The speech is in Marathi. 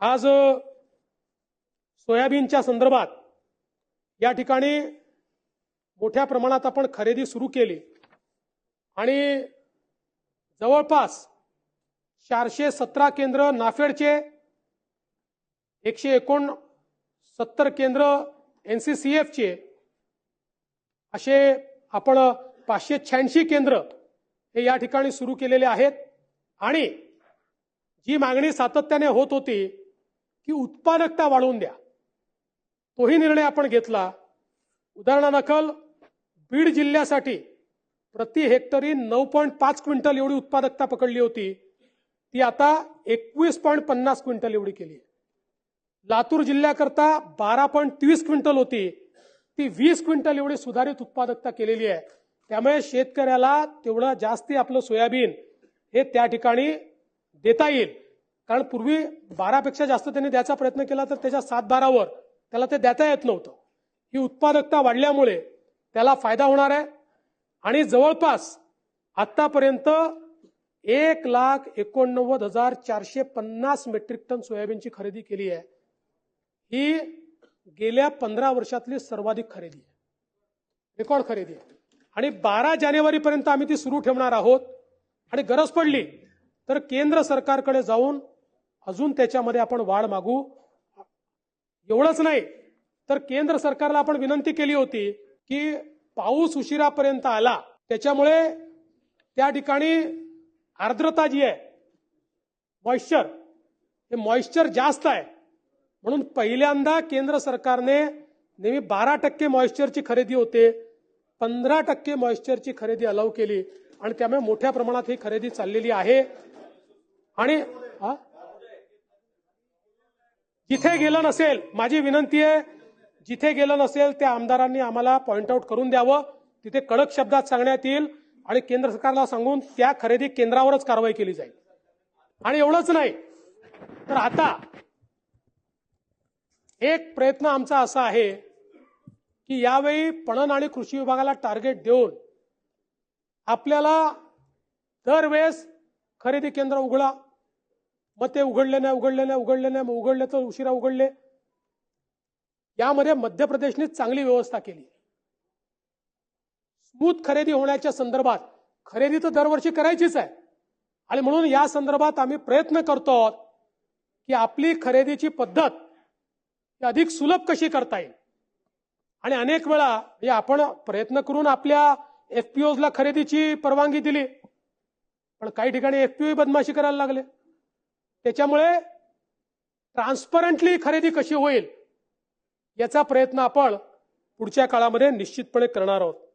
आज सोयाबीनच्या संदर्भात या ठिकाणी मोठ्या प्रमाणात आपण खरेदी सुरू केली. आणि जवळपास चारशे सतरा केंद्र नाफेडचे एकशे एकोणसत्तर केंद्र एन सी सी एफचे असे आपण पाचशे शहाऐंशी केंद्र हे या ठिकाणी सुरू केलेले आहेत. आणि जी मागणी सातत्याने होत होती की उत्पादकता वाढवून द्या. तोही निर्णय आपण घेतला. उदाहरणादाखल बीड जिल्ह्यासाठी प्रति हेक्टरी नऊ पॉईंट पाच क्विंटल एवढी उत्पादकता पकडली होती. ती आता एकवीस पॉईंट पन्नास क्विंटल एवढी केली आहे. लातूर जिल्ह्याकरता बारा पॉईंट तीस क्विंटल होती. ती वीस क्विंटल एवढी सुधारित उत्पादकता केलेली आहे. त्यामुळे शेतकऱ्याला तेवढं जास्ती आपलं सोयाबीन हे त्या ठिकाणी देता येईल. कारण पूर्वी बारापेक्षा जास्त त्यांनी द्यायचा प्रयत्न केला तर त्याच्या सात बारावर त्याला ते देता येत नव्हतं. ही उत्पादकता वाढल्यामुळे त्याला फायदा होणार आहे. आणि जवळपास आतापर्यंत एक लाख एकोणनव्वद हजार चारशे पन्नास मेट्रिक टन सोयाबीनची खरेदी केली आहे. ही गेल्या पंधरा वर्षातली सर्वाधिक खरेदी आहे. रेकॉर्ड खरेदी आहे. आणि बारा जानेवारीपर्यंत आम्ही ती सुरू ठेवणार आहोत. आणि गरज पडली तर केंद्र सरकारकडे जाऊन अजून त्याच्यामध्ये आपण वाढ मागू. एवढंच नाही तर केंद्र सरकारला आपण विनंती केली होती की पाऊस उशिरापर्यंत आला. त्याच्यामुळे त्या ठिकाणी आर्द्रता जी आहे मॉइश्चर हे मॉइश्चर जास्त आहे. म्हणून पहिल्यांदा केंद्र सरकारने नेहमी बारा टक्के मॉइश्चरची खरेदी होते पंधरा टक्के मॉइश्चरची खरेदी अलाव केली आणि त्यामुळे मोठ्या प्रमाणात ही खरेदी चाललेली आहे. आणि हा? जिथे गेलं नसेल माझी विनंती आहे जिथे गेलं नसेल त्या आमदारांनी आम्हाला पॉइंट आउट करून द्यावं. तिथे कडक शब्दात सांगण्यात येईल आणि केंद्र सरकारला सांगून त्या खरेदी केंद्रावरच कारवाई केली जाईल. आणि एवढंच नाही तर आता एक प्रयत्न आमचा असा आहे की यावेळी पणन आणि कृषी विभागाला टार्गेट देऊन आपल्याला दरवेळेस खरेदी केंद्र उघडा मग ते उघडले नाही उघडले नाही उघडले नाही मग उघडले तर उशिरा उघडले. यामध्ये मध्य प्रदेशने चांगली व्यवस्था केली. स्मूथ खरेदी होण्याच्या संदर्भात खरेदी तर दरवर्षी करायचीच आहे. आणि म्हणून या संदर्भात आम्ही प्रयत्न करतो आहोत की आपली खरेदीची पद्धत अधिक सुलभ कशी करता येईल. आणि अनेक वेळा म्हणजे आपण प्रयत्न करून आपल्या एफपीओला खरेदीची परवानगी दिली. पण काही ठिकाणी एफपीओ बदमाशी करायला लागले. त्याच्यामुळे ट्रान्सपरंटली खरेदी कशी होईल याचा प्रयत्न आपण पुढच्या काळामध्ये निश्चितपणे करणार आहोत.